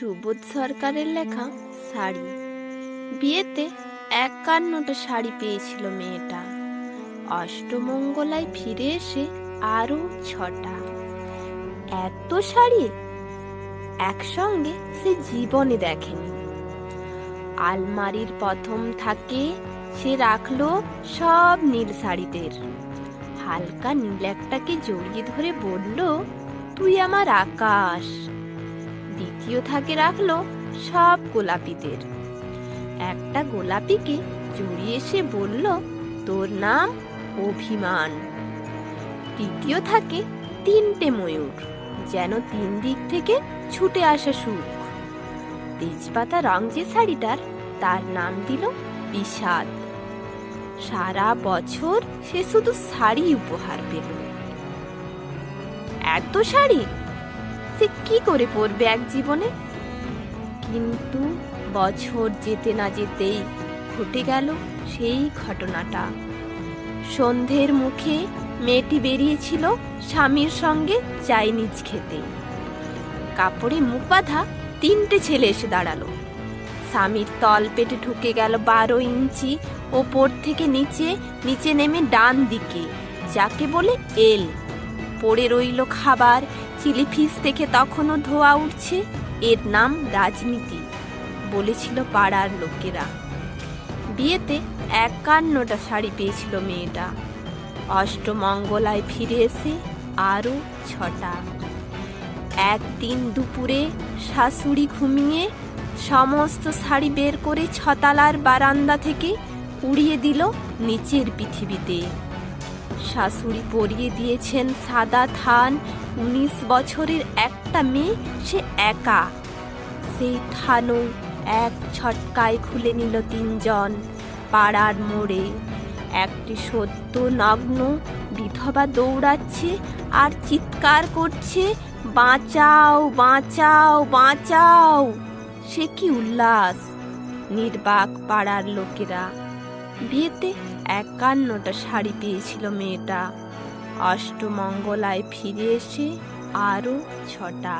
সুবোধ সরকারের লেখা শাড়ি। বিয়েতে একান্নটা শাড়ি পেয়েছিল মেয়েটা। অষ্টমঙ্গলায় ফিরে এসে আরও ছটা। এত শাড়ি একসঙ্গে সে জীবনে দেখেনি। আলমারির প্রথম থাকে সে রাখল সব নীল শাড়িদের। হালকা নীল একটাকে জড়িয়ে ধরে বলল, তুই আমার আকাশ। দ্বিতীয় থাকে রাখল সব গোলাপিদের। একটা গোলাপিকে জড়িয়ে এসে বলল, তোর নাম অভিমান। তৃতীয় থাকে তিনটে ময়ূর, যেন তিন দিক থেকে ছুটে আসা সুখ। তেজপাতা রং যে শাড়িটার, তার নাম দিল বিষাদ। সারা বছর সে শুধু শাড়ি উপহার পেল। এত শাড়ি সে কি করে পরবে এক জীবনে? কিন্তু বছর যেতে না যেতেই ঘটে গেল সেই ঘটনাটা। সন্ধ্যের মুখে মেয়েটি বেরিয়েছিল স্বামীর সঙ্গে চাইনিজ খেতে। কাপড়ে মুখ বাঁধা তিনটে ছেলে এসে দাঁড়াল। স্বামীর তল পেটে ঢুকে গেল বারো ইঞ্চি ওপর থেকে নিচে নিচে নেমে ডান দিকে, যাকে বলে এল। পড়ে রইল খাবার চিলি ফিস থেকে তখনও ধোয়া উঠছে। এর নাম রাজনীতি, বলেছিল পাড়ার লোকেরা। বিয়েতে একান্নটা শাড়ি পেয়েছিল মেয়েটা। অষ্টমঙ্গলায় ফিরে এসে আরও ছটা। একদিন দুপুরে শাশুড়ি ঘুমিয়ে সমস্ত শাড়ি বের করে ছতালার বারান্দা থেকে উড়িয়ে দিল নিচের পৃথিবীতে। শাশুড়ি পরিয়ে দিয়েছেন সাদা থান। উনিশ বছরের একটা মেয়ে, সে একা। সেই থানও এক ছটকায় খুলে নিল তিনজন পাড়ার মোড়ে। একটি সদ্য নগ্ন বিধবা দৌড়াচ্ছে আর চিৎকার করছে, বাঁচাও বাঁচাও বাঁচাও! সে কি উল্লাস? নির্বাক পাড়ার লোকেরা বিয়েতে একান্নটা শাড়ি পেয়েছিল মেয়েটা। অষ্টমঙ্গলায় ফিরে এসে আরও ছটা।